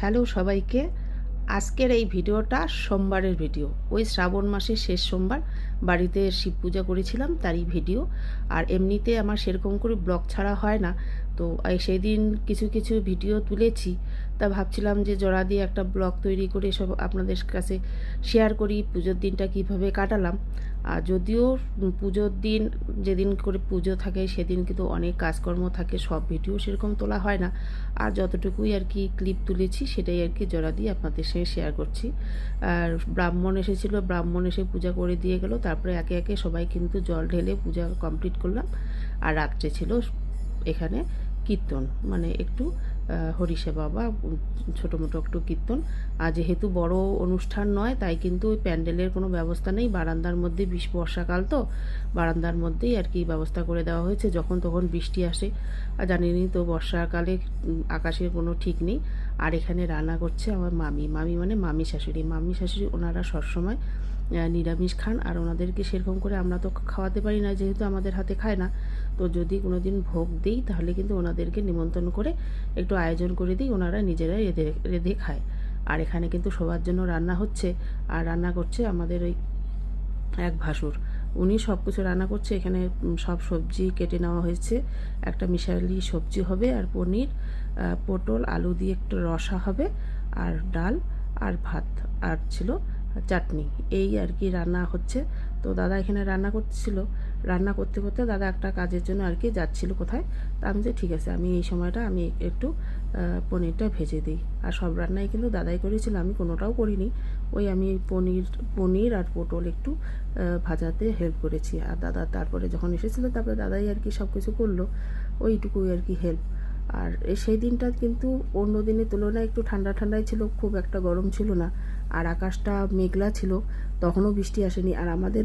Hello সবাইকে। আজকের এই ভিডিওটা সোমবারের ভিডিও। ওই শ্রাবণ মাসের শেষ সোমবার বাড়িতে শিব পূজা করেছিলাম তারই ভিডিও। আর এমনিতে আমার সেরকম করে ব্লগ ছাড়া হয় না। তো সেই দিন কিছু কিছু ভিডিও তুলেছি। তা ভাবছিলাম যে জোড়া দিয়ে একটা ব্লগ তৈরি করে সব আপনাদের কাছে শেয়ার করি, পুজোর দিনটা কীভাবে কাটালাম। আর যদিও পুজোর দিন যেদিন করে পুজো থাকে সেদিন কিন্তু অনেক কাজকর্ম থাকে, সব ভিডিও সেরকম তোলা হয় না। আর যতটুকুই আর কি ক্লিপ তুলেছি সেটাই আর কি জোড়া দিয়ে আপনাদের সঙ্গে শেয়ার করছি। আর ব্রাহ্মণ এসেছিল, ব্রাহ্মণ এসে পূজা করে দিয়ে গেল, তারপরে একে একে সবাই কিন্তু জল ঢেলে পূজা কমপ্লিট করলাম। আর রাত্রে ছিল এখানে কীর্তন মানে একটু হরিসেবা বা ছোটো মোটো একটু কীর্তন। আর যেহেতু বড় অনুষ্ঠান নয়, তাই কিন্তু ওই প্যান্ডেলের কোনো ব্যবস্থা নেই। বারান্দার মধ্যে বিশ বর্ষাকাল তো, বারান্দার মধ্যেই আর কি ব্যবস্থা করে দেওয়া হয়েছে। যখন তখন বৃষ্টি আসে। আর জানিনি তো বর্ষাকালে আকাশের কোনো ঠিক নেই। আর এখানে রান্না করছে আমার মামি। মামি মানে মামি শাশুড়ি। মামি শাশুড়ি ওনারা সবসময় নিরামিষ খান। আর ওনাদেরকে সেরকম করে আমরা তো খাওয়াতে পারি না, যেহেতু আমাদের হাতে খায় না। তো যদি কোনো দিন ভোগ দিই, তাহলে কিন্তু ওনাদেরকে নিমন্ত্রণ করে একটু আয়োজন করে দিই, ওনারা নিজেরাই রেঁধে রেঁধে খায়। আর এখানে কিন্তু সবার জন্য রান্না হচ্ছে, আর রান্না করছে আমাদের ওই এক ভাসুর। উনি সব কিছু রান্না করছে, এখানে সব সবজি কেটে নেওয়া হয়েছে। একটা মিশালি সবজি হবে, আর পনির পটল, আলু দিয়ে একটু রসা হবে, আর ডাল, আর ভাত, আর ছিল চাটনি। এই আর কি রান্না হচ্ছে। তো দাদা এখানে রান্না করছিল। রান্না করতে করতে দাদা একটা কাজের জন্য আর কি যাচ্ছিল কোথায়, তা আমি যে ঠিক আছে, আমি এই সময়টা আমি একটু পনিরটা ভেজে দিই। আর সব রান্নাই কিন্তু দাদাই করেছিল, আমি কোনোটাও করিনি। ওই আমি পনির পনির আর পটল একটু ভাজাতে হেল্প করেছি। আর দাদা তারপরে যখন এসেছিল, তারপরে দাদাই আর কি সব কিছু করল, ওইটুকুই আর কি হেল্প আর সেই দিনটা কিন্তু অন্য দিনের তুলনায় একটু ঠান্ডা ঠান্ডাই ছিল, খুব একটা গরম ছিল না। আর আকাশটা মেঘলা ছিল, তখনও বৃষ্টি আসেনি। আর আমাদের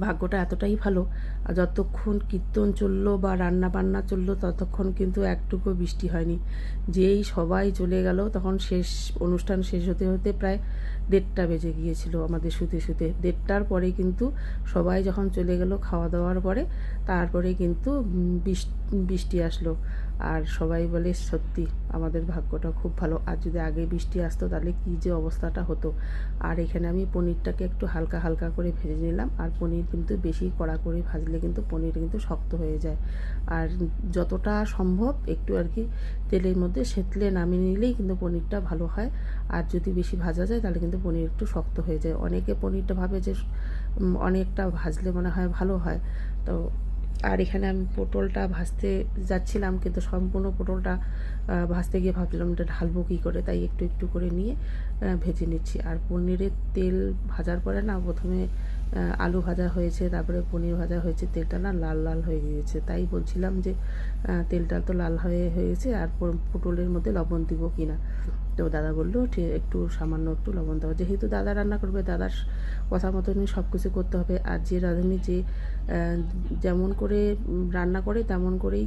ভাগ্যটা এতটাই ভালো। আর যতক্ষণ কীর্তন চলল বা রান্না বান্না চলল, ততক্ষণ কিন্তু একটুকু বৃষ্টি হয়নি। যেই সবাই চলে গেল, তখন শেষ, অনুষ্ঠান শেষ হতে হতে প্রায় দেড়টা বেজে গিয়েছিল আমাদের শুতে শুতে। দেড়টার পরে কিন্তু সবাই যখন চলে গেল খাওয়া দাওয়ার পরে, তারপরে কিন্তু বৃষ্টি আসলো। আর সবাই বলে, সত্যি, আমাদের ভাগ্যটা খুব ভালো। আর যদি আগে বৃষ্টি আসতো, তাহলে কী যে অবস্থাটা হতো? আর এখানে আমি পনিরটাকে একটু হালকা হালকা করে ভেজে নিলাম। আর পনির কিন্তু বেশি কড়া করে ভাজলে কিন্তু পনির কিন্তু শক্ত হয়ে যায়। আর যতটা সম্ভব একটু আর কি তেলের মধ্যে সেতলে নামিয়ে নিলেই কিন্তু পনিরটা ভালো হয়। আর যদি বেশি ভাজা যায়, তাহলে কিন্তু পনির একটু শক্ত হয়ে যায়। অনেকে পনিরটা ভাবে যে অনেকটা ভাজলে মনে হয় ভালো হয়। তো আর এখানে আমি পটলটা ভাজতে যাচ্ছিলাম, কিন্তু সম্পূর্ণ পটলটা ভাজতে গিয়ে ভাবছিলাম এটা ঢালবো কী করে, তাই একটু একটু করে নিয়ে ভেজে নিচ্ছি। আর পনিরের তেল ভাজার পরে না, প্রথমে আলু ভাজা হয়েছে, তারপরে পনির ভাজা হয়েছে, তেলটা না লাল লাল হয়ে গিয়েছে। তাই বলছিলাম যে তেলটা তো লাল হয়ে হয়েছে, আর পটলের মধ্যে লবণ দিব কি না। তো দাদা বলল ঠিক একটু সামান্য একটু লবণ দেওয়া যেহেতু দাদা রান্না করবে, দাদার কথা মতনই সব কিছু করতে হবে। আর যে রাঁধুনি যে যেমন করে রান্না করে, তেমন করেই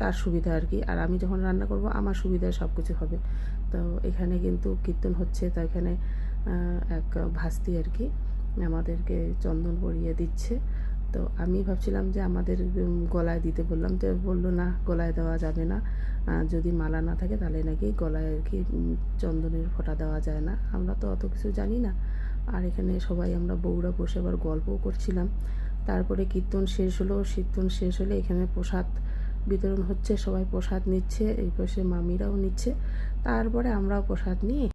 তার সুবিধা আর কি। আর আমি যখন রান্না করব, আমার সুবিধায় সব কিছু হবে। তো এখানে কিন্তু কীর্তন হচ্ছে, তো এখানে এক ভাস্তি আর কি, আমাদেরকে চন্দন পরিয়ে দিচ্ছে। তো আমি ভাবছিলাম যে আমাদের গলায় দিতে বললাম, তো বলল, না, গলায় দেওয়া যাবে না। যদি মালা না থাকে, তাহলে নাকি গলায় আর কি চন্দনের ফোঁটা দেওয়া যায় না। আমরা তো অত কিছু জানি না। আর এখানে সবাই, আমরা বউরা বসে আবার গল্পও করছিলাম। তারপরে কীর্তন শেষ হলো, কীর্তন শেষ হলে এখানে প্রসাদ বিতরণ হচ্ছে, সবাই প্রসাদ নিচ্ছে, এই পাশে মামিরাও নিচ্ছে। তারপরে আমরাও প্রসাদ নিয়ে